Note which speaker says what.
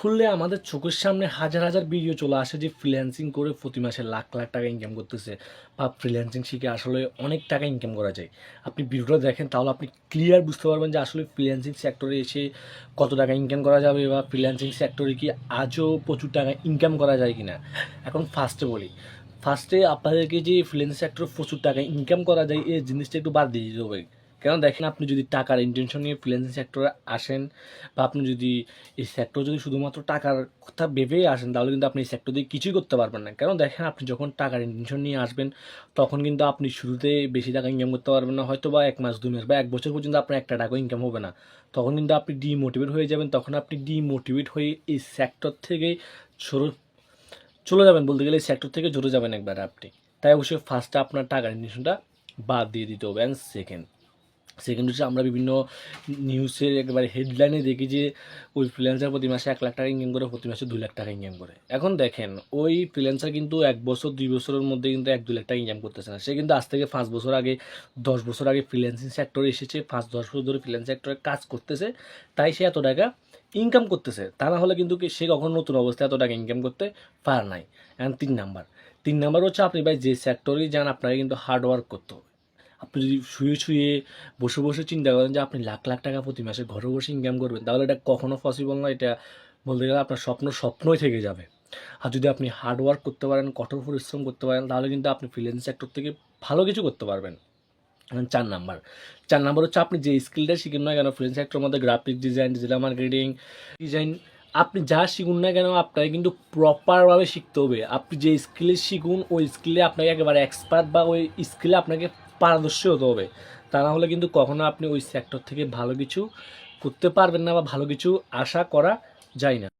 Speaker 1: খুললে আমাদের চোখের সামনে হাজার হাজার ভিডিও চলে আসে যে ফ্রিল্যান্সিং করে প্রতি মাসে লাখ লাখ টাকা ইনকাম করতেছে। বা ফ্রিল্যান্সিং শিখে আসলে অনেক টাকা ইনকাম করা যায়। আপনি ভিডিওটা দেখেন, তাহলে আপনি ক্লিয়ার বুঝতে পারবেন যে আসলে ফ্রিল্যান্সিং সেক্টরে এসে কত টাকা ইনকাম করা যাবে বা ফ্রিল্যান্সিং সেক্টরে কি আজও প্রচুর টাকা ইনকাম করা যায় কি না এখন ফার্স্টে বলি ফার্স্টে আপনাদেরকে যে ফ্রিল্যান্স সেক্টরে প্রচুর টাকা ইনকাম করা যায়, এই জিনিসটা একটু বাদ দিয়ে দিতে হবে। কেন দেখেন আপনি যদি টাকার ইন্টেনশন নিয়ে ফ্রিল্যান্সিং সেক্টরে আসেন বা আপনি যদি এই সেক্টর যদি শুধুমাত্র টাকার কথা ভেবেই আসেন, তাহলে কিন্তু আপনি এই সেক্টর দিয়ে কিছুই করতে পারবেন না। কেন দেখেন আপনি যখন টাকার ইন্টেনশন নিয়ে আসবেন, তখন কিন্তু আপনি শুরুতে বেশি টাকা ইনকাম করতে পারবেন না। হয়তো বা এক মাস দুই মাস বা এক বছর পর্যন্ত আপনার একটা টাকাও ইনকাম হবে না। তখন কিন্তু আপনি ডিমোটিভেট হয়ে যাবেন। তখন আপনি ডিমোটিভেট হয়ে এই সেক্টর থেকে সরে চলে যাবেন বলতে গেলে এই সেক্টর থেকে জড়ে যাবেন একবার আপনি। তাই অবশ্যই ফার্স্টে আপনার টাকার ইনটেনশনটা বাদ দিয়ে দিতে হবে। অ্যান্ড সেকেন্ড সেকেন্ড হচ্ছে আমরা বিভিন্ন নিউজের একেবারে হেডলাইনে দেখি যে, ওই ফ্রিল্যান্সার প্রতি মাসে এক লাখ টাকা ইনকাম করে, প্রতি মাসে দুই লাখ টাকা ইনকাম করে। এখন দেখেন, ওই ফ্রিল্যান্সার কিন্তু এক বছর, দুই বছরের মধ্যে কিন্তু এক দু লাখ টাকা ইনকাম করতেছে না। সে কিন্তু আজ থেকে পাঁচ বছর আগে, দশ বছর আগে ফ্রিল্যান্সিং সেক্টরে এসেছে, পাঁচ, দশ বছর ধরে ফ্রিল্যান্স সেক্টরে কাজ করতেছে, তাই সে এত টাকা ইনকাম করতেছে। তা না হলে কিন্তু সে কখনো নতুন অবস্থায় এত টাকা ইনকাম করতে পার নাই। অ্যান্ড তিন নাম্বার তিন নাম্বার হচ্ছে আপনি ভাই যে সেক্টরেই যান, আপনাকে কিন্তু হার্ড ওয়ার্ক করতে হবে। আপনি যদি শুয়ে শুয়ে বসে বসে চিন্তা করেন যে আপনি লাখ লাখ টাকা প্রতি মাসে ঘরে বসে ইনকাম করবেন, তাহলে এটা কখনো পসিবল নয় এটা বলতে গেলে আপনার স্বপ্ন স্বপ্নই থেকে যাবে। আর যদি আপনি হার্ডওয়ার্ক করতে পারেন, কঠোর পরিশ্রম করতে পারেন, তাহলে কিন্তু আপনি ফ্রিল্যান্স সেক্টর থেকে ভালো কিছু করতে পারবেন। চার নাম্বার। চার নাম্বার হচ্ছে আপনি যে স্কিলটা শিখুন না কেন ফ্রিল্যান্স সেক্টরের মধ্যে graphic design digital marketing design আপনি যা শিখুন না কেন, আপনাকে কিন্তু প্রপারভাবে শিখতে হবে। আপনি যে স্কিলে শিখুন, ওই স্কিলে আপনাকে একেবারে এক্সপার্ট বা ওই স্কিলে আপনাকে পারদর্শী হতে হবে। তা না হলে কিন্তু কখনো আপনি ওই সেক্টর থেকে ভালো কিছু করতে পারবেন না বা ভালো কিছু আশা করা যায় না।